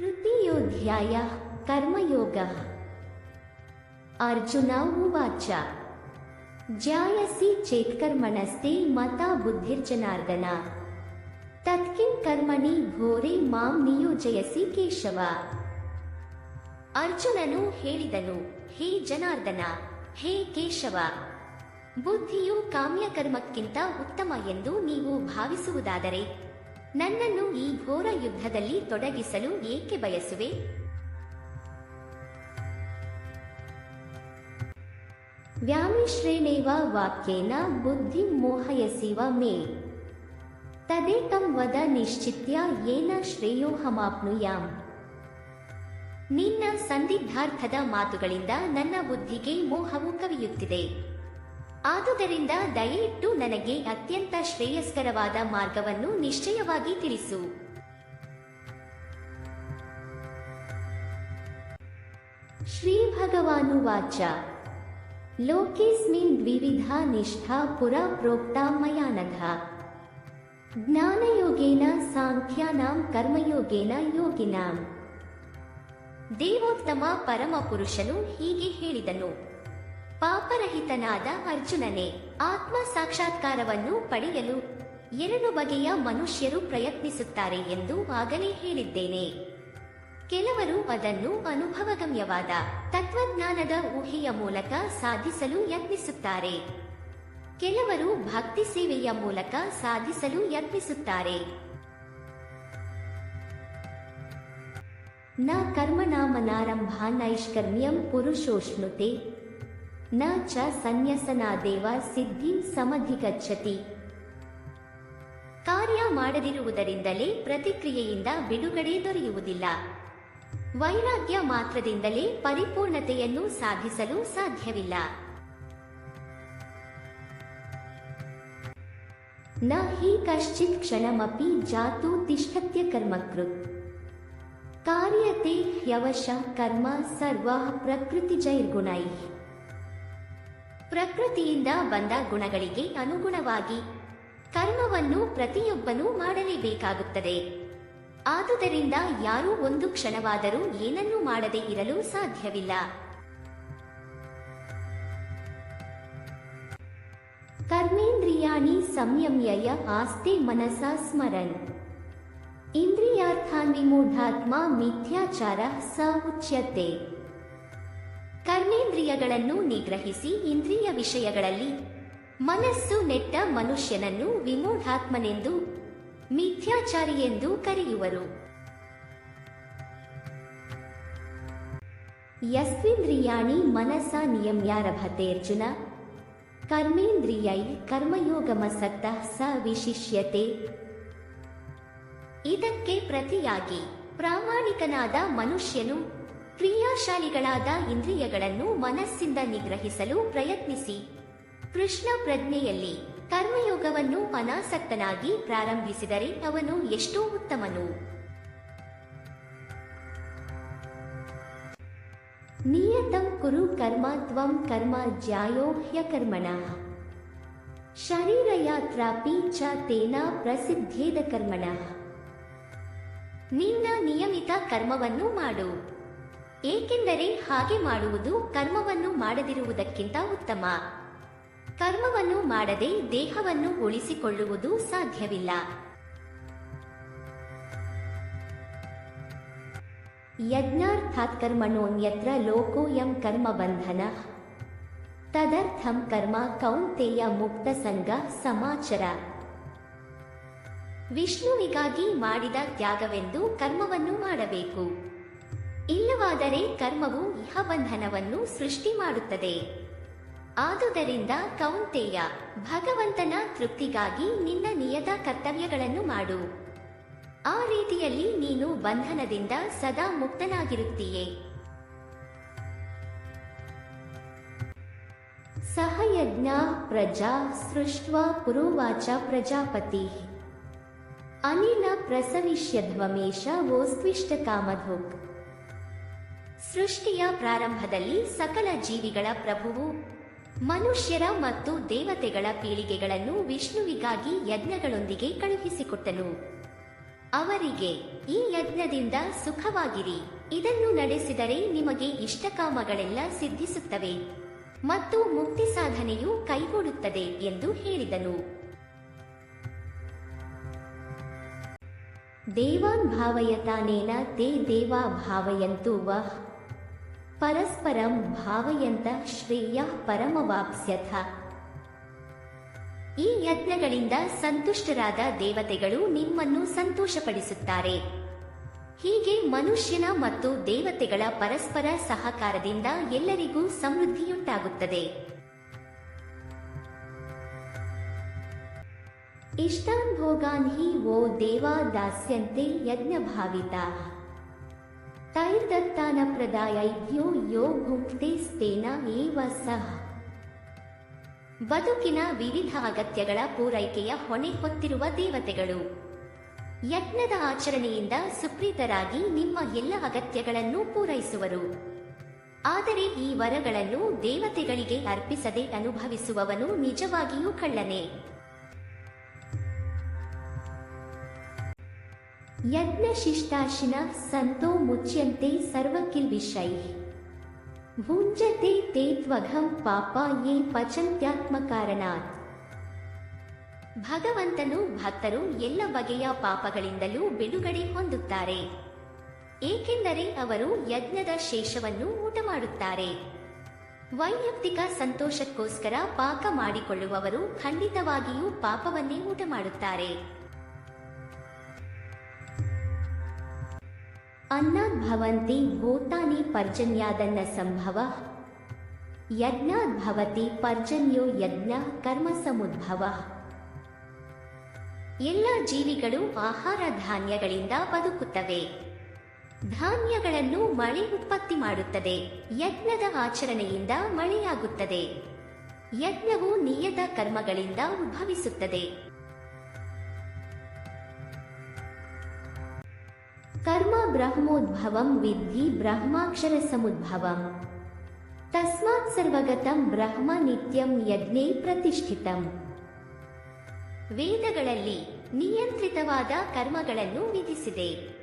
ತೃತೀಯೋಧ್ಯಾಯ ಕರ್ಮಯೋಗ. ಅರ್ಜುನ ಉವಾಚ. ಜಾಯಸಿ ಚೇತ್ಕರ್ಮಣಸ್ತೆ ಮತ ಬುದ್ಧಿರ್ಜನಾರ್ದನ. ತತ್ಕಿಂ ಕರ್ಮಣಿ ಘೋರೆ ಮಾಂ ನಿಯೋಜಯಸಿ ಕೇಶವ. ಅರ್ಜುನನು ಹೇಳಿದನು, ಹೇ ಜನಾರ್ದನ, ಹೇ ಕೇಶವ. ಬುದ್ಧಿಯು ಕಾಮ್ಯಕರ್ಮಕ್ಕಿಂತ ಉತ್ತಮ ಎಂದು ನೀವು ಭಾವಿಸುವುದಾದರೆ ನನ್ನನ್ನು ಈ ಘೋರ ಯುದ್ಧದಲ್ಲಿ ತೊಡಗಿಸಲು ಏಕೆ ಬಯಸುವೆ? ವ್ಯಾಮಿಶ್ರೇಣೇವ ವಾಕ್ಯೇನ ಬುದ್ಧಿ ಮೋಹಯಸಿವ ಮೇ. ತದೇಕಂ ವದ ನಿಶ್ಚಿತ್ಯ ಏನ ಶ್ರೇಯೋಹಮಾಪ್ನುಯಾಮ್ ನಿನ್ನ ಸಂದಿಗ್ಧಾರ್ಥದ ಮಾತುಗಳಿಂದ ನನ್ನ ಬುದ್ಧಿಗೆ ಮೋಹವು ಕವಿಯುತ್ತಿದೆ. ಆದುದರಿಂದ ದಯವಿಟ್ಟು ನನಗೆ ಅತ್ಯಂತ ಶ್ರೇಯಸ್ಕರವಾದ ಮಾರ್ಗವನ್ನು ನಿಶ್ಚಯವಾಗಿ ತಿಳಿಸು. ಶ್ರೀ ಭಗವಾನುವಾಚ ಲೋಕೇಸ್ಮಿನ್ ದ್ವಿವಿಧಾ ನಿಷ್ಠಾ ಪುರ ಪ್ರೋಕ್ತಾ ಮಯಾ ನಘ ಜ್ಞಾನಯೋಗೇನ ಸಾಂಖ್ಯಾನಾಂ ಕರ್ಮಯೋಗೇನ ಯೋಗಿನಾಂ. ದೇವೋತ್ತಮ ಪರಮಪುರುಷನು ಹೀಗೆ ಹೇಳಿದನು. ಪಾಪರಹಿತನಾದ ಅರ್ಜುನನೇ ಆತ್ಮ ಸಾಕ್ಷಾತ್ಕಾರವನ್ನು ಪಡೆಯಲು ಎರಡು ಬಗೆಯ ಮನುಷ್ಯರು ಪ್ರಯತ್ನಿಸುತ್ತಾರೆ ಎಂದು ಆಗಲೇ ಹೇಳಿದ್ದೇನೆ. ಕೆಲವರು ಅದನ್ನು ಅನುಭವಗಮ್ಯವಾದ ತತ್ವಜ್ಞಾನದ ಊಹೆಯ ಮೂಲಕ ಸಾಧಿಸಲು ಯತ್ನಿಸುತ್ತಾರೆ. ಕೆಲವರು ಭಕ್ತಿ ಸೇವೆಯ ಮೂಲಕ ಸಾಧಿಸಲು ಯತ್ನಿಸುತ್ತಾರೆ. ನ ಕರ್ಮನಾಮನಾರಂಭ ನೈಷ್ಕರ್ಮ್ಯಂ ಪುರುಷೋಷ್ಣುತೆ ನ ಚ ಸನ್ಯಸನಾದೇವ ಸಿದ್ಧಿಂ ಸಮಧಿಗಚ್ಚತಿ ಕಾರ್ಯ ಮಾಡದಿರುವುದರಿಂದಲೇ ಪ್ರತಿಕ್ರಿಯೆಯಿಂದ ಬಿಡುಗಡೆ ದೊರೆಯುವುದಿಲ್ಲ. ವೈರಾಗ್ಯ ಮಾತ್ರದಿಂದಲೇ ಪರಿಪೂರ್ಣತೆಯನ್ನು ಸಾಧಿಸಲು ಸಾಧ್ಯವಿಲ್ಲ. ನ ಹಿ ಕಶ್ಚಿತ್ ಕ್ಷಣಮಪಿ ಜಾತು ತಿಷ್ಠತ್ಯ ಕರ್ಮಕೃತ್ ಕಾರ್ಯತೆ ಹ್ಯವಶ ಕರ್ಮ ಸರ್ವ ಪ್ರಕೃತಿಜೈರ್ಗುಣೈ ಪ್ರಕೃತಿಯಿಂದ ಬಂದ ಗುಣಗಳಿಗೆ ಅನುಗುಣವಾಗಿ ಕರ್ಮವನ್ನು ಪ್ರತಿಯೊಬ್ಬನೂ ಮಾಡಲೇಬೇಕಾಗುತ್ತದೆ. ಆದುದರಿಂದ ಯಾರೂ ಒಂದು ಕ್ಷಣವಾದರೂ ಏನನ್ನೂ ಮಾಡದೇ ಇರಲು ಸಾಧ್ಯವಿಲ್ಲ. ಕರ್ಮೇಂದ್ರಿಯಾಣಿ ಸಂಯಮ್ಯಯ ಆಸ್ತಿ ಮನಸ ಸ್ಮರಣ್ ಇಂದ್ರಿಯಾರ್ಥಾನ್ ವಿಮೂಢಾತ್ಮ ಮಿಥ್ಯಾಚಾರ ಸ ಉಚ್ಯತೆ. ಕರ್ಮೇಂದ್ರಿಯಗಳನ್ನು ನಿಗ್ರಹಿಸಿ ಇಂದ್ರಿಯ ವಿಷಯಗಳಲ್ಲಿ. ಮನಸ್ಸು ನೆಟ್ಟ ಮನುಷ್ಯನನ್ನು ವಿಮೂಢಾತ್ಮನೆಂದು ಮಿಥ್ಯಾಚಾರಿ ಎಂದು ಕರೆಯುವರು. ಯಸ್ವಿಂದ್ರಿಯಾಣಿ ಮನಸ ನಿಯಮ್ಯಾರಭತೆರ್ಜುನ ಕರ್ಮೇಂದ್ರಿಯೈ ಕರ್ಮಯೋಗಮಸಕ್ತ ಸ ವಿಶಿಷ್ಯತೆ. ಇದಕ್ಕೆ ಪ್ರತಿಯಾಗಿ ಪ್ರಾಮಾಣಿಕನಾದ ಮನುಷ್ಯನು ಕ್ರಿಯಾಶಾಲಿಗಳಾದ ಇಂದ್ರಿಯಗಳನ್ನು ಮನಸ್ಸಿಂದ ನಿಗ್ರಹಿಸಲು ಪ್ರಯತ್ನಿಸಿ. ಕೃಷ್ಣ ಪ್ರಜ್ಞೆಯಲ್ಲಿ ಕರ್ಮಯೋಗವನ್ನು ಅನಾಸಕ್ತನಾಗಿ ಪ್ರಾರಂಭಿಸಿದರೆ ಅವನು ಎಷ್ಟೋ ಉತ್ತಮನು. ನಿಯತಂ ಕುರು ಕರ್ಮ ತ್ವಂ ಕರ್ಮ ಜ್ಯಾಯೋ ಹ್ಯಕರ್ಮಣ. ಶರೀರಯಾತ್ರಾಪಿ ಚ ತೇನ ಪ್ರಸಿದ್ಧೇದ ಕರ್ಮಣ. ನಿನ್ನ ನಿಯಮಿತ ಕರ್ಮವನ್ನು ಮಾಡು. ಏಕೆಂದರೆ ಹಾಗೆ ಮಾಡುವುದು ಕರ್ಮವನ್ನು ಮಾಡದಿರುವುದಕ್ಕಿಂತ ಉತ್ತಮ. ಕರ್ಮವನ್ನು ಮಾಡದೆ ದೇಹವನ್ನು ಉಳಿಸಿಕೊಳ್ಳುವುದು ಸಾಧ್ಯವಿಲ್ಲ. ಯಜ್ಞಾರ್ಥಾತ್ ಕರ್ಮಣೋನ್ಯತ್ರ ಲೋಕೋಯಂ ಕರ್ಮ ಬಂಧನ ತದರ್ಥಂ ಕರ್ಮ ಕೌಂತೆಯ ಮುಕ್ತ ಸಂಘ ಸಮಾಚಾರ. ವಿಷ್ಣುವಿಗಾಗಿ ಮಾಡಿದ ತ್ಯಾಗವೆಂದು ಕರ್ಮವನ್ನು ಮಾಡಬೇಕು. ಇಲ್ಲವಾದರೆ ಕರ್ಮವು ಇಹಬಂಧನವನ್ನು ಸೃಷ್ಟಿ ಮಾಡುತ್ತದೆ. ಆದುದರಿಂದ ಕೌಂತೆಯ ಭಗವಂತನ ತೃಪ್ತಿಗಾಗಿ ನಿನ್ನ ನಿಯತ ಕರ್ತವ್ಯಗಳನ್ನು ಮಾಡು. ಆ ರೀತಿಯಲ್ಲಿ ನೀನು ಬಂಧನದಿಂದ ಸದಾ ಮುಕ್ತನಾಗಿರುತ್ತೀಯೇ. ಸಹಯಜ್ಞ ಪ್ರಜಾ ಸೃಷ್ಟ್ವ ಪುರುವಾಚ ಪ್ರಜಾಪತಿ. ಅನಿಲ ಪ್ರಸವಿಷ್ಯಧ್ವಮೇಶ ಓಸ್ವಿಷ್ಟ ಕಾಮಧೋಕ್. ಸೃಷ್ಟಿಯ ಪ್ರಾರಂಭದಲ್ಲಿ ಸಕಲ ಜೀವಿಗಳ ಪ್ರಭುವು, ಮನುಷ್ಯರ ಮತ್ತು ದೇವತೆಗಳ ಪೀಳಿಗೆಗಳನ್ನು ವಿಷ್ಣುವಿಗಾಗಿ ಯಜ್ಞಗಳೊಂದಿಗೆ ಕಳುಹಿಸಿಕೊಟ್ಟನು. ಅವರಿಗೆ, ಈ ಯಜ್ಞದಿಂದ ಸುಖವಾಗಿರಿ. ಇದನ್ನು ನಡೆಸಿದರೆ ನಿಮಗೆ ಇಷ್ಟಕಾಮಗಳೆಲ್ಲ ಸಿದ್ಧಿಸುತ್ತವೆ ಮತ್ತು ಮುಕ್ತಿ ಸಾಧನೆಯು ಕೈಗೂಡುತ್ತದೆ ಎಂದು ಹೇಳಿದನು. ದೇವಾನ್ ಭಾವಯತಾನೇನ, ತೇ ದೇವಾ ಭಾವಯಂತೂ ವಃ ಪರಸ್ಪರಂ ಭಾವಯಂತ ಶ್ರೇಯ ಪರಮವಾಪ್ಸ್ಯಥ. ಈ ಯಜ್ಞಗಳಿಂದ ಸಂತುಷ್ಟರಾದ ದೇವತೆಗಳು ನಿಮ್ಮನ್ನು ಸಂತೋಷಪಡಿಸುತ್ತಾರೆ. ಹೀಗೆ ಮನುಷ್ಯನ ಮತ್ತು ದೇವತೆಗಳ ಪರಸ್ಪರ ಸಹಕಾರದಿಂದ ಎಲ್ಲರಿಗೂ ಸಮೃದ್ಧಿಯುಂಟಾಗುತ್ತದೆ. ಇಷ್ಟಾನ್ ಭೋಗಾನ್ ಹಿ ವೋ ದೇವಾ ದಾಸ್ಯಂತೆ ಯಜ್ಞ ಭಾವಿತಾ ತೈರ್ದತ್ತಾನ ಪ್ರದಾಯೈಭ್ಯೋ ಯೋ ಭುಂಕ್ತೇಸ್ತೇನ ಏವ ಸಹ. ಬದುಕಿನ ವಿವಿಧ ಅಗತ್ಯಗಳ ಪೂರೈಕೆಯ ಹೊಣೆ ಹೊತ್ತಿರುವ ದೇವತೆಗಳು. ಯಜ್ಞದ ಆಚರಣೆಯಿಂದ ಸುಪ್ರೀತರಾಗಿ ನಿಮ್ಮ ಎಲ್ಲ ಅಗತ್ಯಗಳನ್ನು ಪೂರೈಸುವರು. ಆದರೆ ಈ ವರಗಳನ್ನು ದೇವತೆಗಳಿಗೆ ಅರ್ಪಿಸದೆ ಅನುಭವಿಸುವವನು ನಿಜವಾಗಿಯೂ ಕಳ್ಳನೇ. ಶಿಷ್ಟಾಶಿನ ಸಂತೋ ಮುಚ್ಯಂತೆ ಸರ್ವಕಿಲ್ವಿಷೈ. ಭುಂಜತೆ ತೇ ತ್ವಘಂ ಪಾಪ ಯೇ ಪಚಂತ್ಯಾತ್ಮ ಕಾರಣಾತ್ ಭಗವಂತನು ಭಕ್ತರು ಎಲ್ಲ ಬಗೆಯ ಪಾಪಗಳಿಂದಲೂ ಬಿಡುಗಡೆ ಹೊಂದುತ್ತಾರೆ. ಏಕೆಂದರೆ ಅವರು ಯಜ್ಞದ ಶೇಷವನ್ನು ಊಟ ಮಾಡುತ್ತಾರೆ ವೈಯಕ್ತಿಕ ಸಂತೋಷಕ್ಕೋಸ್ಕರ ಪಾಕ ಮಾಡಿಕೊಳ್ಳುವವರು ಖಂಡಿತವಾಗಿಯೂ ಪಾಪವನ್ನೇ ಊಟ ಮಾಡುತ್ತಾರೆ अन्नात् भवन्ति भूतानि पर्जन्यादन्न सम्भव यज्ञात् भवति पर्जन्यो ಯಜ್ಞ ಕರ್ಮ ಸಮುದ್ಭವ ಎಲ್ಲ ಜೀವಿಗಳು ಆಹಾರ ಧಾನ್ಯಗಳಿಂದ ಬದುಕುತ್ತವೆ ಧಾನ್ಯಗಳನ್ನು ಮಳೆ ಉತ್ಪತ್ತಿ ಮಾಡುತ್ತದೆ ಯಜ್ಞದ ಆಚರಣೆಯಿಂದ ಮಳೆಯಾಗುತ್ತದೆ ಯಜ್ಞವು ನಿಯತ ಕರ್ಮಗಳಿಂದ ಉದ್ಭವಿಸುತ್ತದೆ ಕರ್ಮ ಬ್ರಹ್ಮೋದ್ಭವಂ ವಿದ್ಧಿ ಬ್ರಹ್ಮಾಕ್ಷರ ಸಮುದ್ಭವಂ. ತಸ್ಮಾತ್ ಸರ್ವಗತಂ ಬ್ರಹ್ಮ ನಿತ್ಯಂ ಯಜ್ಞೇ ಪ್ರತಿಷ್ಠಿತಂ. ವೇದಗಳಲ್ಲಿ ನಿಯಂತ್ರಿತವಾದ ಕರ್ಮಗಳನ್ನು ವಿಧಿಸಿದೆ.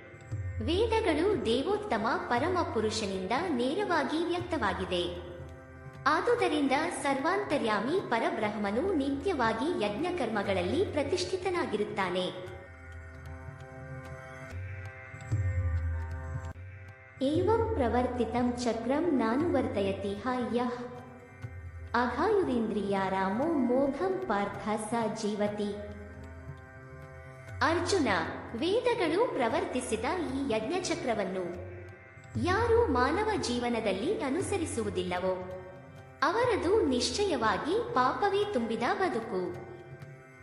ವೇದಗಳು ದೇವೋತ್ತಮ ಪರಮ ಪುರುಷನಿಂದ ನೇರವಾಗಿ ವ್ಯಕ್ತವಾಗಿದೆ. ಆದುದರಿಂದ ಸರ್ವಾಂತರ್ಯಾಮಿ ಪರಬ್ರಹ್ಮನು ನಿತ್ಯವಾಗಿ ಯಜ್ಞಕರ್ಮಗಳಲ್ಲಿ ಪ್ರತಿಷ್ಠಿತನಾಗಿರುತ್ತಾನೆ. ಏವಂ ಪ್ರವರ್ತಿತಂ ಚಕ್ರಂ ನಾನುವರ್ತಯತಿ ಯಃ ಅಘಾಯುರಿಂದ್ರಿಯಾರಾಮೋ ಮೋಘಂ ಪಾರ್ಥ ಸ ಜೀವತಿ. ಅರ್ಜುನ, ವೇದಗಳು ಪ್ರವರ್ತಿಸಿದ ಈ ಯಜ್ಞಚಕ್ರವನ್ನು ಯಾರು ಮಾನವ ಜೀವನದಲ್ಲಿ ಅನುಸರಿಸುವುದಿಲ್ಲವೋ, ಅವರದು ನಿಶ್ಚಯವಾಗಿ ಪಾಪವೇ ತುಂಬಿದ ಬದುಕು.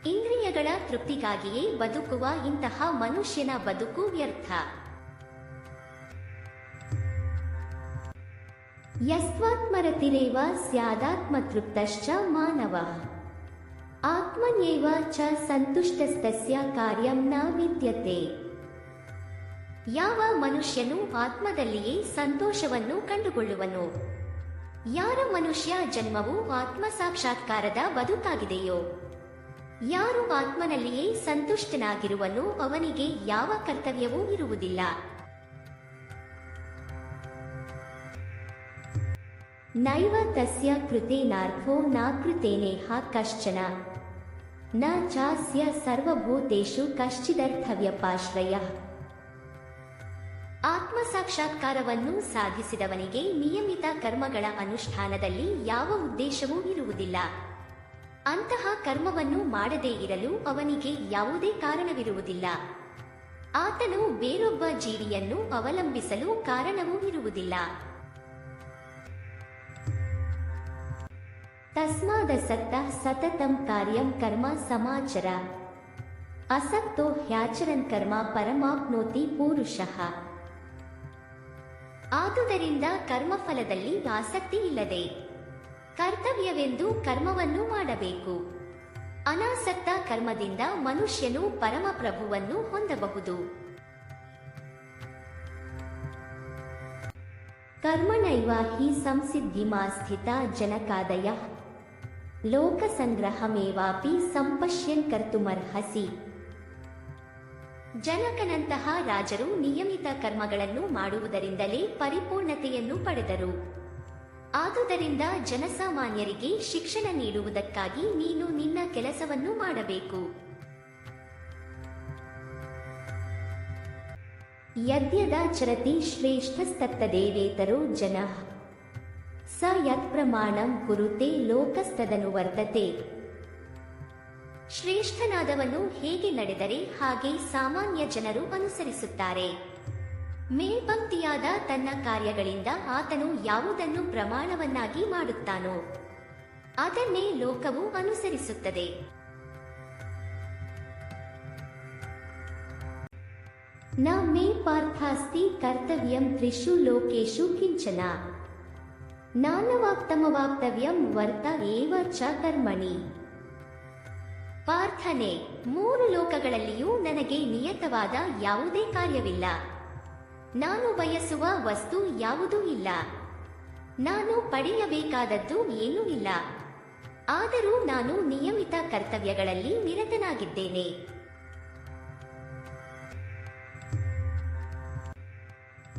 ಇಂದ್ರಿಯಗಳ ತೃಪ್ತಿಗಾಗಿಯೇ ಬದುಕುವ ಇಂತಹ ಮನುಷ್ಯನ ಬದುಕು ವ್ಯರ್ಥ. ಯಸ್ವಾತ್ಮರತಿರೇವ ಸ್ಯಾದಾತ್ಮತೃಪ್ತಶ್ಚ ಮಾನವ. ಆತ್ಮನ್ಯೇವ ಚ ಸಂತುಷ್ಟಸ್ತಸ್ಯ ಕಾರ್ಯಂ ನ ವಿದ್ಯತೆ. ಯಾವ ಮನುಷ್ಯನು ಆತ್ಮದಲ್ಲಿಯೇ ಸಂತೋಷವನ್ನು ಕಂಡುಕೊಳ್ಳುವನು? ಯಾರ ಮನುಷ್ಯ ಜನ್ಮವು ಆತ್ಮ ಸಾಕ್ಷಾತ್ಕಾರದ ಬದುಕಾಗಿದೆಯೋ? ಯಾರು ಆತ್ಮನಲ್ಲಿಯೇ ಸಂತುಷ್ಟನಾಗಿರುವನು ಅವನಿಗೆ ಯಾವ ಕರ್ತವ್ಯವೂ ಇರುವುದಿಲ್ಲ. ನೈವ ತಸ್ಯ ಕೃತೇನಾರ್ಥೋ ನ ಕೃತೇನೇಹ ಕಶ್ಚನ. ನ ಚಾಸ್ಯ ಸರ್ವಭೂತೇಷು ಕಶ್ಚಿದರ್ಥವ್ಯಪಾಶ್ರಯ. ಆತ್ಮ ಸಾಕ್ಷಾತ್ಕಾರವನ್ನು ಸಾಧಿಸಿದವನಿಗೆ ನಿಯಮಿತ ಕರ್ಮಗಳ ಅನುಷ್ಠಾನದಲ್ಲಿ ಯಾವ ಉದ್ದೇಶವೂ ಇರುವುದಿಲ್ಲ. ಅಂತಹ ಕರ್ಮವನ್ನು ಮಾಡದೇ ಇರಲು ಅವನಿಗೆ ಯಾವುದೇ ಕಾರಣವಿರುವುದಿಲ್ಲ. ಆತನು ಬೇರೊಬ್ಬ ಜೀವಿಯನ್ನು ಅವಲಂಬಿಸಲು ಕಾರಣವೂ ಇರುವುದಿಲ್ಲ. ತಸ್ಮಾದಸಕ್ತ ಸತತಂ ಕಾರ್ಯಂ ಕರ್ಮ ಸಮಾಚರ. ಅಸಕ್ತೋ ಹ್ಯಾಚರನ್ ಕರ್ಮ ಪರಮಾಪ್ನೋತಿ ಪುರುಷಃ. ಆದುದರಿಂದ ಕರ್ಮಫಲದಲ್ಲಿ ಆಸಕ್ತಿ ಇಲ್ಲದೆ ಕರ್ತವ್ಯವೆಂದು ಕರ್ಮವನ್ನು ಮಾಡಬೇಕು. ಅನಾಸಕ್ತ ಕರ್ಮದಿಂದ ಮನುಷ್ಯನು ಪರಮಪ್ರಭುವನ್ನು ಹೊಂದಬಹುದು. ಕರ್ಮಣೈವ ಹಿ ಸಂಸಿದ್ಧಿಮಾ ಸ್ಥಿತ ಜನಕಾದಯ ಲೋಕಸಂಗ್ರಹಮೇವಾಪಿ ಸಂಪಶ್ಯನ್ ಕರ್ತುಮರ್ಹಸಿ ಜನಕನಂತಹ ರಾಜರು ನಿಯಮಿತ ಕರ್ಮಗಳನ್ನು ಮಾಡುವುದರಿಂದಲೇ ಪರಿಪೂರ್ಣತೆಯನ್ನು ಪಡೆದರು. ಆದುದರಿಂದ ಜನಸಾಮಾನ್ಯರಿಗೆ ಶಿಕ್ಷಣ ನೀಡುವುದಕ್ಕಾಗಿ ನೀನು ನಿನ್ನ ಕೆಲಸವನ್ನು ಮಾಡಬೇಕು. ಯದ್ಯದ ಚರತಿ ದೇವೇತರು ಜನ. ಸ ಯತ್ಪ್ರಮಾಣಂ ಕುರುತೆ ಲೋಕಸ್ತದನು ವರ್ತತೆ. ಶ್ರೇಷ್ಠನಾದವನು ಹೇಗೆ ನಡೆದರೆ ಹಾಗೆ ಸಾಮಾನ್ಯ ಜನರು ಅನುಸರಿಸುತ್ತಾರೆ. ಮೇಲ್ಪಂಕ್ತಿಯಾದ ತನ್ನ ಕಾರ್ಯಗಳಿಂದ ಆತನು ಯಾವುದನ್ನು ಪ್ರಮಾಣವನ್ನಾಗಿ ಮಾಡುತ್ತಾನೋ, ಅದನ್ನೇ ಲೋಕವು ಅನುಸರಿಸುತ್ತದೆ. ನ ಮೇ ಪಾರ್ಥಾಸ್ತಿ ಕರ್ತವ್ಯಂ ತ್ರಿಷು ಲೋಕೇಶು ಕಿಂಚನ. ನಾನವಾಪ್ತಮವಾಪ್ತವ್ಯಂ ವರ್ತ ಏವ ಚ ಕರ್ಮಣಿ. ಪಾರ್ಥನೆ, ಮೂರು ಲೋಕಗಳಲ್ಲಿಯೂ ನನಗೆ ನಿಯತವಾದ ಯಾವುದೇ ಕಾರ್ಯವಿಲ್ಲ. ನಾನು ಬಯಸುವ ವಸ್ತು ಯಾವುದೂ ಇಲ್ಲ. ನಾನು ಪಡೆಯಬೇಕಾದದ್ದು ಏನೂ ಇಲ್ಲ. ಆದರೂ ನಾನು ನಿಯಮಿತ ಕರ್ತವ್ಯಗಳಲ್ಲಿ ನಿರತನಾಗಿದ್ದೇನೆ.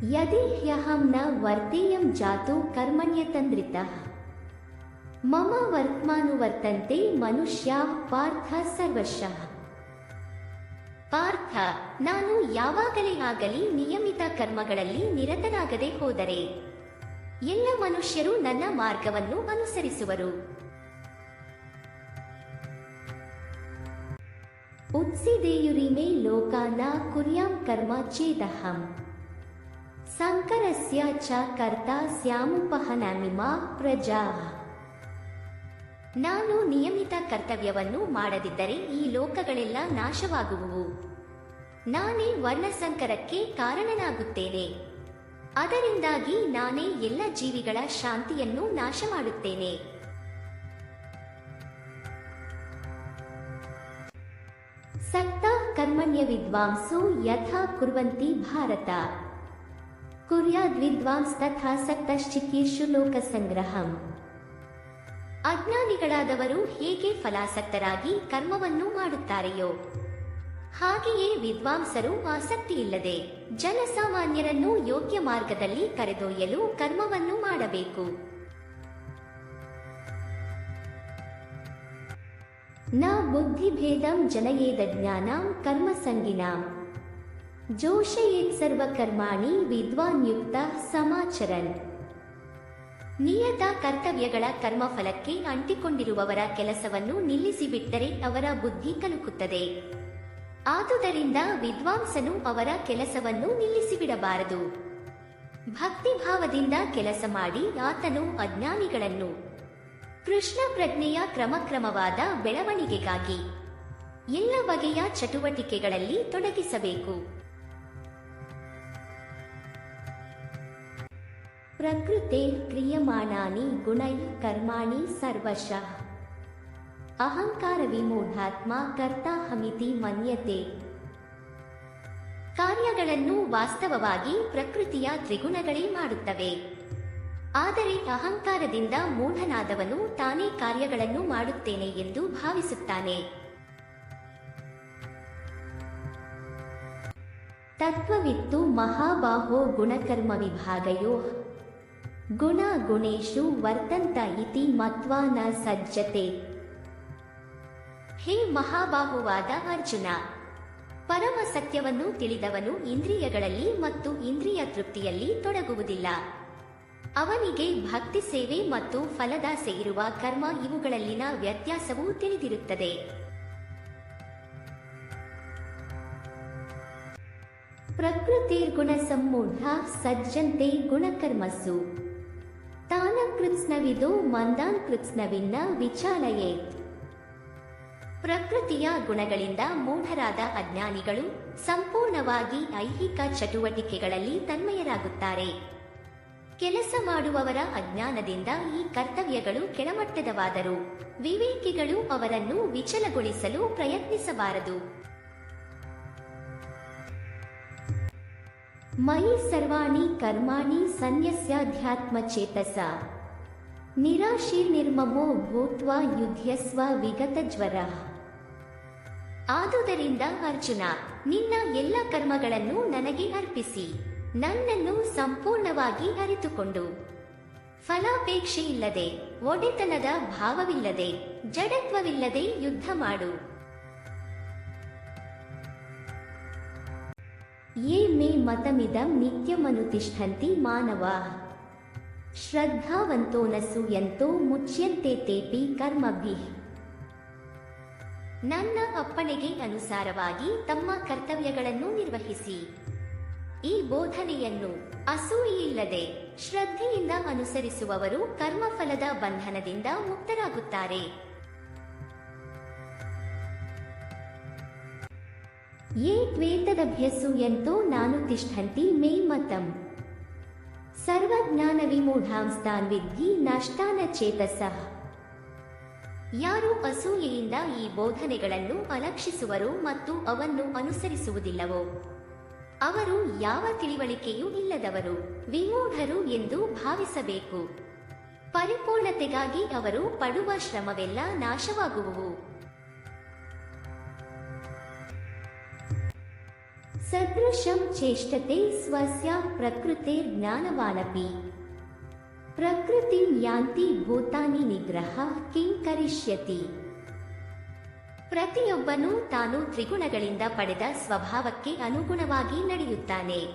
ಯದಿ ಹ್ಯಹಂ ನ ವರ್ತೇಯಂ ಜಾತು ಕರ್ಮಣ್ಯತಂದ್ರಿತಃ. ಮಮ ವರ್ತಮಾನುವರ್ತಂತೆ ಮನುಷ್ಯ ಪಾರ್ಥ ಸರ್ವಶಃ. ಪಾರ್ಥ, ನಾನು ಯಾವಾಗಲೇ ಆಗಲಿ ನಿಯಮಿತ ಕರ್ಮಗಳಲ್ಲಿ ನಿರತನಾಗದೆ ಹೋದರೆ, ಎಲ್ಲ ಮನುಷ್ಯರು ನನ್ನ ಮಾರ್ಗವನ್ನು ಅನುಸರಿಸುವರು. ಉತ್ಸಿದೇಯುರಿಮೆ ಲೋಕಾನ ಕುರ್ಯಾಂ ಕರ್ಮ ಚೇದಹಂ ಸಂಕರಸ್ಯ ಚ ಕರ್ತ ಸ್ಯಾಮುಪಹನಾಮಿ ಮಾ ಪ್ರಜಾ. ನಾನು ನಿಯಮಿತ ಕರ್ತವ್ಯವನ್ನು ಮಾಡದಿದ್ದರೆ ಈ ಲೋಕಗಳೆಲ್ಲ ನಾಶವಾಗುವುವು. ನಾನೇ ವರ್ಣಸಂಕರಕ್ಕೆ ಕಾರಣನಾಗುತ್ತೇನೆ. ಅದರಿಂದಾಗಿ ನಾನೇ ಎಲ್ಲ ಜೀವಿಗಳ ಶಾಂತಿಯನ್ನು ನಾಶ ಮಾಡುತ್ತೇನೆ ಸಕ್ತ ಕರ್ಮಣ್ಯ ವಿದ್ವಾಂಸೋ ಯಥಾ ಕುರ್ವಂತಿ ಭಾರತ. ಕುರ್ಯಾದ್ ವಿದ್ವಾಂಸ್ ತಥಾ ಸಕ್ತಶ್ಚಿಕೀರ್ಷು ಲೋಕ ಸಂಗ್ರಹಂ ಅಜ್ಞಾನಿಗಳಾದವರು ಹೇಗೆ ಫಲಾಸಕ್ತರಾಗಿ ಕರ್ಮವನ್ನು ಮಾಡುತ್ತಾರೆಯೋ? ಹಾಗೆಯೇ ವಿದ್ವಾಂಸರು ಆಸಕ್ತಿಯಿಲ್ಲದೆ ಜನಸಾಮಾನ್ಯರನ್ನು ಯೋಗ್ಯ ಮಾರ್ಗದಲ್ಲಿ ಕರೆದೊಯ್ಯಲು ಕರ್ಮವನ್ನು ಮಾಡಬೇಕು. ನ ಬುದ್ಧಿಭೇದಂ ಜನಯೇದ ಜ್ಞಾನಂ ಕರ್ಮ ಜೋಷಯೇತ್ ಸರ್ವಕರ್ಮಾಣಿ ವಿದ್ವಾನ್ ಯುಕ್ತ ಸಮಾಚರನ್. ನಿಯತ ಕರ್ತವ್ಯಗಳ ಕರ್ಮಫಲಕ್ಕೆ ಅಂಟಿಕೊಂಡಿರುವವರ ಕೆಲಸವನ್ನು ನಿಲ್ಲಿಸಿಬಿಟ್ಟರೆ ಅವರ ಬುದ್ಧಿ ಕಲುಕುತ್ತದೆ. ಆದುದರಿಂದ ವಿದ್ವಾಂಸನು ಅವರ ಕೆಲಸವನ್ನು ನಿಲ್ಲಿಸಿಬಿಡಬಾರದು. ಭಕ್ತಿಭಾವದಿಂದ ಕೆಲಸ ಮಾಡಿ ಆತನು ಅಜ್ಞಾನಿಗಳನ್ನು. ಕೃಷ್ಣ ಪ್ರಜ್ಞೆಯ ಕ್ರಮಕ್ರಮವಾದ ಬೆಳವಣಿಗೆಗಾಗಿ ಎಲ್ಲ ಬಗೆಯ ಚಟುವಟಿಕೆಗಳಲ್ಲಿ ತೊಡಗಿಸಬೇಕು. ಪ್ರಕೃತೆ ಕ್ರಿಯಮಾಣಾನಿ ಗುಣೈ ಕರ್ಮಾಣಿ ಸರ್ವಶಃ. ಅಹಂಕಾರ ವಿಮೂಢಾತ್ಮ ಕರ್ತಾಹಮಿತಿ ಮನ್ಯತೆ. ಕಾರ್ಯಗಳನ್ನು ವಾಸ್ತವವಾಗಿ ಪ್ರಕೃತಿಯ ತ್ರಿಗುಣಗಳೇ ಮಾಡುತ್ತವೆ. ಆದರೆ ಅಹಂಕಾರದಿಂದ ಮೂಢನಾದವನು ತಾನೇ ಕಾರ್ಯಗಳನ್ನು ಮಾಡುತ್ತೇನೆ ಎಂದು ಭಾವಿಸುತ್ತಾನೆ. ತತ್ವವಿತ್ತು ಮಹಾಬಾಹೋ ಗುಣಕರ್ಮ ವಿಭಾಗಯೋ ಗುಣ ಗುಣೇಶು ವರ್ತಂತ ಇತಿ ಮತ್ವಾ ನ ಸಜ್ಜತೆ. ಹೇ ಮಹಾಬಾಹುವಾದ ಅರ್ಜುನ, ಪರಮ ಸತ್ಯವನ್ನು ತಿಳಿದವನು ಇಂದ್ರಿಯಗಳಲ್ಲಿ ಮತ್ತು ಇಂದ್ರಿಯ ತೃಪ್ತಿಯಲ್ಲಿ ತೊಡಗುವುದಿಲ್ಲ. ಅವನಿಗೆ ಭಕ್ತಿ ಸೇವೆ ಮತ್ತು ಫಲದಾಸೆ ಇರುವ ಕರ್ಮ ಇವುಗಳಲ್ಲಿನ ವ್ಯತ್ಯಾಸವೂ ತಿಳಿದಿರುತ್ತದೆ. ಪ್ರಕೃತಿರ್ಗುಣ ಸಮೂಢ ಸಜ್ಜಂತೆ ಗುಣಕರ್ಮಸು ತಾನ ಕೃತ್ಸ್ನವಿದು ಮಂದಾನ್ ಕೃತ್ಸ್ನವಿನ್ನ ವಿಚಾಲಯೇತ್ ಪ್ರಕೃತಿಯ ಗುಣಗಳಿಂದ ಮೂಢರಾದ ಅಜ್ಞಾನಿಗಳು ಸಂಪೂರ್ಣವಾಗಿ ಐಹಿಕ ಚಟುವಟಿಕೆಗಳಲ್ಲಿ ತನ್ಮಯರಾಗುತ್ತಾರೆ. ಕೆಲಸ ಮಾಡುವವರ ಅಜ್ಞಾನದಿಂದ ಈ ಕರ್ತವ್ಯಗಳು ಕೆಳಮಟ್ಟದವಾದರು ವಿವೇಕಿಗಳು ಅವರನ್ನು ವಿಚಲಗೊಳಿಸಲು ಪ್ರಯತ್ನಿಸಬಾರದು. ಮಯಿ ಸರ್ವಾಣಿ ಕರ್ಮಾಣಿ ಸನ್ಯಸ್ಯಾಧ್ಯಾತ್ಮ ಚೇತಸ ನಿರ್ಮಮೋ ಭೂತ್ವ ಯುಧ್ಯಸ್ವ ವಿಗತ ಜ್ವರ. ಆದುದರಿಂದ ಅರ್ಜುನ, ನಿನ್ನ ಎಲ್ಲ ಕರ್ಮಗಳನ್ನು ನನಗೆ ಅರ್ಪಿಸಿ. ನನ್ನನ್ನು ಸಂಪೂರ್ಣವಾಗಿ ಅರಿತುಕೊಂಡು. ಫಲಾಪೇಕ್ಷೆಯಿಲ್ಲದೆ, ಒಡೆತನದ ಭಾವವಿಲ್ಲದೆ, ಜಡತ್ವವಿಲ್ಲದೆ ಯುದ್ಧ ಮಾಡು. ಯೇ ಮೇ ಮತಮಿದಂ ನಿತ್ಯಮನುತಿಷ್ಠಂತಿ ಮಾನವ. ಶ್ರದ್ಧಾವಂತೋ ನಸು ಎಂತೋ ಮುಚ್ಯಂತೆ ತೇಪಿ ಕರ್ಮಭಿ. ನನ್ನ ಅಪ್ಪಣೆಗೆ ಅನುಸಾರವಾಗಿ ತಮ್ಮ ಕರ್ತವ್ಯಗಳನ್ನು ನಿರ್ವಹಿಸಿ. ಈ ಬೋಧನೆಯನ್ನು ಅಸೂಯೆಯಿಲ್ಲದೆ ಶ್ರದ್ಧೆಯಿಂದ ಅನುಸರಿಸುವವರು ಕರ್ಮಫಲದ ಬಂಧನದಿಂದ ಮುಕ್ತರಾಗುತ್ತಾರೆ. ಯೇ ತ್ವೇತದಭ್ಯಸೂಯಂತೋ ನಾನು ತಿಷ್ಠಂತಿ ಮೇ ಮತಂ. ಸರ್ವಜ್ಞಾನ ವಿಮೂಢಾಂಸ್ತಾನ್ ವಿದ್ಧಿ ನಷ್ಟಾನ ಚೇತಸಃ. ಯಾರು ಅಸೂಯೆಯಿಂದ ಈ ಬೋಧನೆಗಳನ್ನು ಅಲಕ್ಷಿಸುವರು ಮತ್ತು ಅವನ್ನು ಅನುಸರಿಸುವುದಿಲ್ಲವೋ, ಅವರು ಯಾವ ತಿಳಿವಳಿಕೆಯೂ ಇಲ್ಲದವರು, ವಿಮೂಢರು ಎಂದು ಭಾವಿಸಬೇಕು. ಪರಿಪೂರ್ಣತೆಗಾಗಿ ಅವರು ಪಡುವ ಶ್ರಮವೆಲ್ಲ ನಾಶವಾಗುವುವು. ಸದೃಶಂ ಚೇಷ್ಟತೆ ಸ್ವಸ್ಯ ಪ್ರಕೃತೆ ಜ್ಞಾನವಾನಪಿ. ಪ್ರಕೃತಿ ಯಾಂತಿ ಭೂತಾನಿ ನಿಗ್ರಹ ಕಿಂ ಕರಿಷ್ಯತಿ. ಪ್ರತಿಯೊಬ್ಬನೂ ತಾನು ತ್ರಿಗುಣಗಳಿಂದ ಪಡೆದ ಸ್ವಭಾವಕ್ಕೆ ಅನುಗುಣವಾಗಿ ನಡೆಯುತ್ತಾನೆ.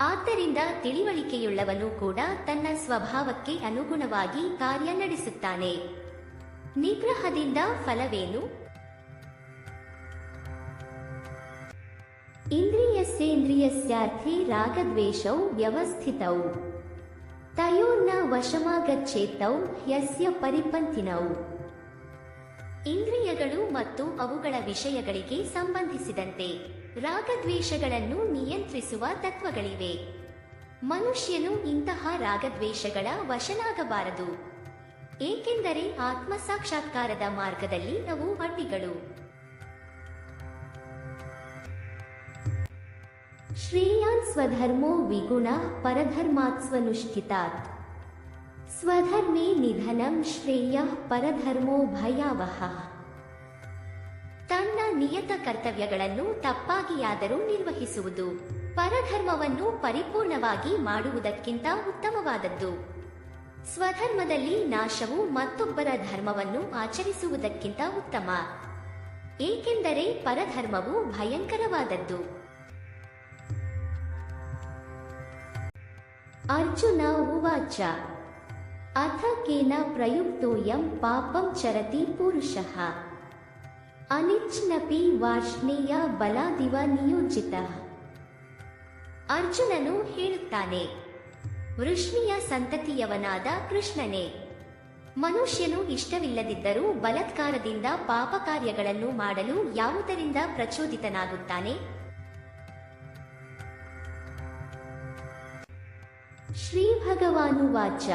ಆದ್ದರಿಂದ ತಿಳಿವಳಿಕೆಯುಳ್ಳವನು ಕೂಡ ತನ್ನ ಸ್ವಭಾವಕ್ಕೆ ಅನುಗುಣವಾಗಿ ಕಾರ್ಯ ನಡೆಸುತ್ತಾನೆ. ನಿಗ್ರಹದಿಂದ ಫಲವೇನು? ರಾಗದ್ವೇಷೌ ವ್ಯವಸ್ಥಿತೌ. ತಯೋರ್ನ ವಶಮಾಗಚ್ಚೇತೌ ಯಸ್ಯ ಪರಿಪಂಥಿನೌ. ಇಂದ್ರಿಯಗಳು ಮತ್ತು ಅವುಗಳ ವಿಷಯಗಳಿಗೆ ಸಂಬಂಧಿಸಿದಂತೆ ರಾಗದ್ವೇಷಗಳನ್ನು ನಿಯಂತ್ರಿಸುವ ತತ್ವಗಳಿವೆ. ಮನುಷ್ಯನು ಇಂತಹ ರಾಗದ್ವೇಷಗಳ ವಶನಾಗಬಾರದು. ಏಕೆಂದರೆ ಆತ್ಮಸಾಕ್ಷಾತ್ಕಾರದ ಮಾರ್ಗದಲ್ಲಿ ನಾವು ಅಡ್ಡಿಗಳು ಶ್ರೇಯಾನ್ ಸ್ವಧರ್ಮೋ ವಿಗುಣ ಪರಧರ್ಮಾತ್ ಸ್ವನುಷ್ಠಿತಾತ್ ಸ್ವಧರ್ಮೇ ನಿಧನಂ ಶ್ರೇಯ ಪರಧರ್ಮೋ ಭಯಾವಹ. ತನ್ನ ನಿಯತ ಕರ್ತವ್ಯಗಳನ್ನು ತಪ್ಪಾಗಿಯಾದರೂ ನಿರ್ವಹಿಸುವುದು, ಪರಧರ್ಮವನ್ನು ಪರಿಪೂರ್ಣವಾಗಿ ಮಾಡುವುದಕ್ಕಿಂತ ಉತ್ತಮವಾದದ್ದು. ಸ್ವಧರ್ಮದಲ್ಲಿ ನಾಶವು ಮತ್ತೊಬ್ಬರ ಧರ್ಮವನ್ನು ಆಚರಿಸುವುದಕ್ಕಿಂತ ಉತ್ತಮ. ಏಕೆಂದರೆ ಪರಧರ್ಮವು ಭಯಂಕರವಾದದ್ದು. ಅರ್ಜುನ ಉವಾಚ. ಅಥ ಕೇನ ಪ್ರಯುಕ್ತೋಯಂ ಪಾಪಂ ಚರತಿ ಪುರುಷಃ. ಅನಿಚ್ನಪಿ ವಾರ್ಷ್ಣೇಯ ಬಲಾದಿವ ನಿಯೋಜಿತ. ಅರ್ಜುನನು ಹೇಳುತ್ತಾನೆ, ವೃಷ್ಣಿಯ ಸಂತತಿಯವನಾದ ಕೃಷ್ಣನೇ, ಮನುಷ್ಯನು ಇಷ್ಟವಿಲ್ಲದಿದ್ದರೂ ಬಲತ್ಕಾರದಿಂದ ಪಾಪ ಕಾರ್ಯಗಳನ್ನು ಮಾಡಲು ಯಾವುದರಿಂದ ಪ್ರಚೋದಿತನಾಗುತ್ತಾನೆ? ಶ್ರೀಭಗವಾನುವಾಚ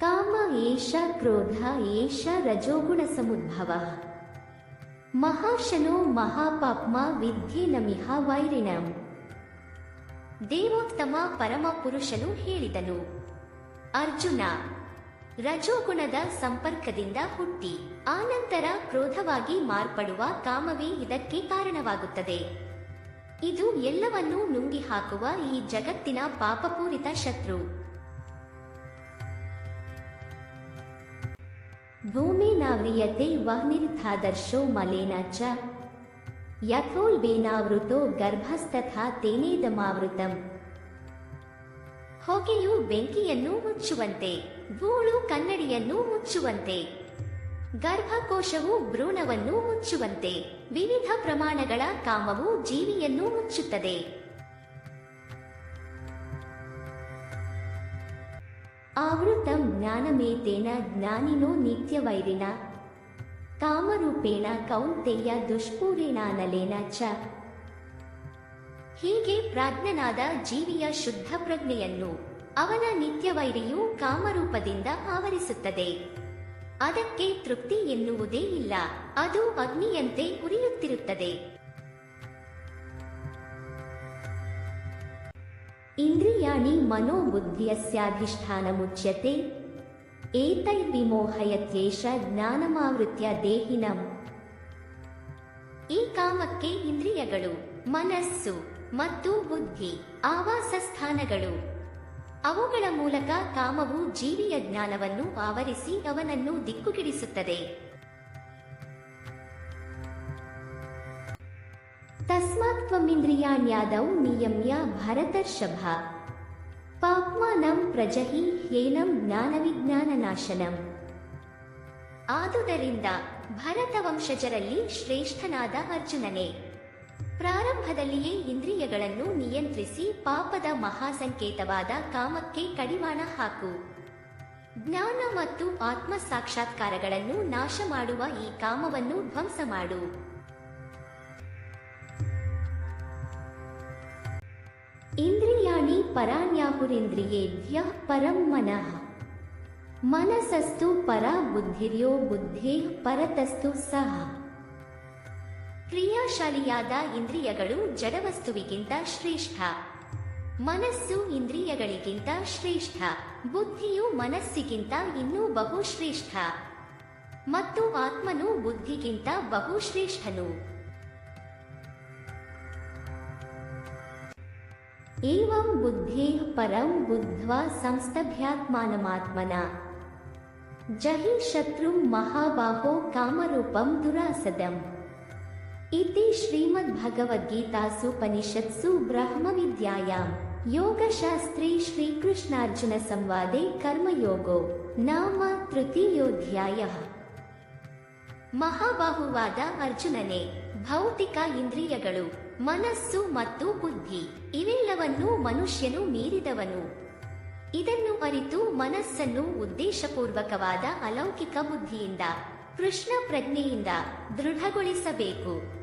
ಕಾಮ ಏಷ ಕ್ರೋಧ ಏಷ ರಜೋಗುಣ ಸಮುದ್ಭವ. ಮಹಾಶನೋ ಮಹಾಪಾಪ್ಮ ವಿದ್ಯೇನಮಿಹ ವೈರಿಣಂ. ದೇವೋತ್ತಮ ಪರಮ ಪುರುಷನು ಹೇಳಿದನು. ಅರ್ಜುನ ರಜೋಗುಣದ ಸಂಪರ್ಕದಿಂದ ಹುಟ್ಟಿ, ಆನಂತರ ಕ್ರೋಧವಾಗಿ ಮಾರ್ಪಡುವ ಕಾಮವೇ ಇದಕ್ಕೆ ಕಾರಣವಾಗುತ್ತದೆ. ಇದು ಎಲ್ಲವನ್ನೂ ನುಂಗಿ ಹಾಕುವ ಈ ಜಗತ್ತಿನ ಪಾಪಪೂರಿತ ಶತ್ರು. ಭೂಮಿನಾವ್ರಿಯತೆ ವಹ್ನಿರ್ಥಾದರ್ಶೋ ಮಲೇನ ಚ. ಯಥೋಲ್ಬೇನಾವೃತೋ ಗರ್ಭಸ್ತಥಾ ತೇನೇದಮಾವೃತಂ. ಹೊಗೆಯು ಬೆಂಕಿಯನ್ನು ಮುಚ್ಚುವಂತೆ, ಧೂಳು ಕನ್ನಡಿಯನ್ನು ಮುಚ್ಚುವಂತೆ. ಗರ್ಭಕೋಶವು ಭ್ರೂಣವನ್ನು ಮುಚ್ಚುವಂತೆ ವಿವಿಧ ಪ್ರಮಾಣಗಳ ಕಾಮವು ಜೀವಿಯನ್ನು ಮುಚ್ಚುತ್ತದೆ. ಆವೃತಂ ಜ್ಞಾನಮೇತೇನ ಜ್ಞಾನಿನೋ ನಿತ್ಯವೈರಿನ ಕಾಮರೂಪೇಣ ಕೌಂತೆಯ ದುಷ್ಪೂರೇಣಾನಲೇನ ಚ. ಹೀಗೆ ಪ್ರಾಜ್ಞನಾದ ಜೀವಿಯ ಶುದ್ಧ ಪ್ರಜ್ಞೆಯನ್ನು ಅವನ ನಿತ್ಯವೈರಿಯು ಕಾಮರೂಪದಿಂದ ಆವರಿಸುತ್ತದೆ. ಅದಕ್ಕೆ ತೃಪ್ತಿ ಎನ್ನುವುದೇ ಇಲ್ಲ. ಅದು ಅಗ್ನಿಯಂತೆ ಉರಿಯುತ್ತಿರುತ್ತದೆ. ಇಂದ್ರಿಯಾಣಿ ಏತೈ ಏತೈರ್ವಿಮೋಹಯತ್ಯೇಷ ಜ್ಞಾನಮಾವೃತ್ಯ ದೇಹಿನಂ. ಈ ಕಾಮಕ್ಕೆ ಇಂದ್ರಿಯಗಳು, ಮನಸ್ಸು ಮತ್ತು ಬುದ್ಧಿ ಆವಾಸ ಸ್ಥಾನಗಳು ಅವುಗಳ ಮೂಲಕ ಕಾಮವು ಜೀವಿಯ ಜ್ಞಾನವನ್ನು ಆವರಿಸಿ ಅವನನ್ನು ದಿಕ್ಕುಗಿಡಿಸುತ್ತದೆ. ತಸ್ಮಾತ್ವಮಿಂದ್ರಿಯಾಣ್ಯಾದೌ ನಿಯಮ್ಯ ಭರತರ್ಷಭ. ಪಾಪ್ಮಾನಂ ಪ್ರಜಹಿ ಹೇನಂ ಜ್ಞಾನವಿಜ್ಞಾನನಾಶನಂ. ಆದುದರಿಂದ ಭರತ ವಂಶಜರಲ್ಲಿ ಶ್ರೇಷ್ಠನಾದ ಅರ್ಜುನನೇ. ಪ್ರಾರಂಭದಲ್ಲಿಯೇ ಇಂದ್ರಿಯಗಳನ್ನು ನಿಯಂತ್ರಿಸಿ ಪಾಪದ ಮಹಾಸಂಕೇತವಾದ ಕಾಮಕ್ಕೆ ಕಡಿವಾಣ ಹಾಕು. ಜ್ಞಾನ ಮತ್ತು ಆತ್ಮ ಸಾಕ್ಷಾತ್ಕಾರಗಳನ್ನು ನಾಶ ಮಾಡುವ ಈ ಕಾಮವನ್ನು ಧ್ವಂಸ ಮಾಡು. ಇಂದ್ರಿಯಾಣಿ ಪರಾಣ್ಯಾಹುರಿಂದ್ರಿಯೇಭ್ಯ ಪರಂ ಮನಃ. ಮನಸ್ಸಸ್ತು ಪರ ಬುದ್ಧಿರ್ಯೋ ಬುದ್ಧೇ ಪರತಸ್ತು ಸಹ. ಕ್ರಿಯಾಶಾಲಿಯಾದ ಇಂದ್ರಿಯಗಳು ಜಡವಸ್ತುವಿಗಿಂತ ಶ್ರೇಷ್ಠ. ಮನಸ್ಸು ಇಂದ್ರಿಯಗಳಿಗಿಂತ ಶ್ರೇಷ್ಠ. ಬುದ್ಧಿಯು ಮನಸ್ಸಿಗಿಂತ ಇನ್ನೂ ಬಹುಶ್ರೇಷ್ಠ. ಮತ್ತು ಆತ್ಮನು ಬುದ್ಧಿಗಿಂತ ಬಹುಶ್ರೇಷ್ಠನು. ಏವಂ ಬುದ್ಧೇ ಪರಂ ಬುದ್ಧ್ವಾ ಸಂಸ್ತಭ್ಯಾತ್ಮಾನಮಾತ್ಮನ ಜಹಿ ಶತ್ರು ಮಹಾಬಾಹೋ ಕಾಮರೂಪಂ ದುರಾಸದಂ. ಇತಿ ಶ್ರೀಮದ್ ಭಗವದ್ಗೀತಾಸೂಪನಿಷತ್ಸು ಬ್ರಹ್ಮವಿದ್ಯಾಯಾಂ. ಯೋಗಶಾಸ್ತ್ರೀ ಶ್ರೀಕೃಷ್ಣಾರ್ಜುನ ಸಂವಾದೆ ಕರ್ಮಯೋಗೋ. ನಾಮ ತೃತೀಯೋಧ್ಯಾಯ. ಮಹಾಬಾಹುವಾದ ಅರ್ಜುನನೇ, ಭೌತಿಕ ಇಂದ್ರಿಯಗಳು, ಮನಸ್ಸು ಮತ್ತು ಬುದ್ಧಿ, ಇವೆಲ್ಲವನ್ನೂ ಮನುಷ್ಯನು ಮೀರಿದವನು. ಇದನ್ನು ಅರಿತು ಮನಸ್ಸನ್ನು ಉದ್ದೇಶಪೂರ್ವಕವಾದ ಅಲೌಕಿಕ ಬುದ್ಧಿಯಿಂದ ಕೃಷ್ಣ ಪ್ರಜ್ಞೆಯಿಂದ ದೃಢಗೊಳಿಸಬೇಕು.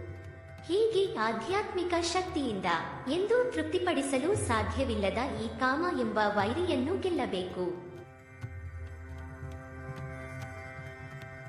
ಹೀಗೆ ಆಧ್ಯಾತ್ಮಿಕ ಶಕ್ತಿಯಿಂದ ಎಂದೂ ತೃಪ್ತಿಪಡಿಸಲು ಸಾಧ್ಯವಿಲ್ಲದ ಈ ಕಾಮ ಎಂಬ ವೈರಿಯನ್ನು ಗೆಲ್ಲಬೇಕು.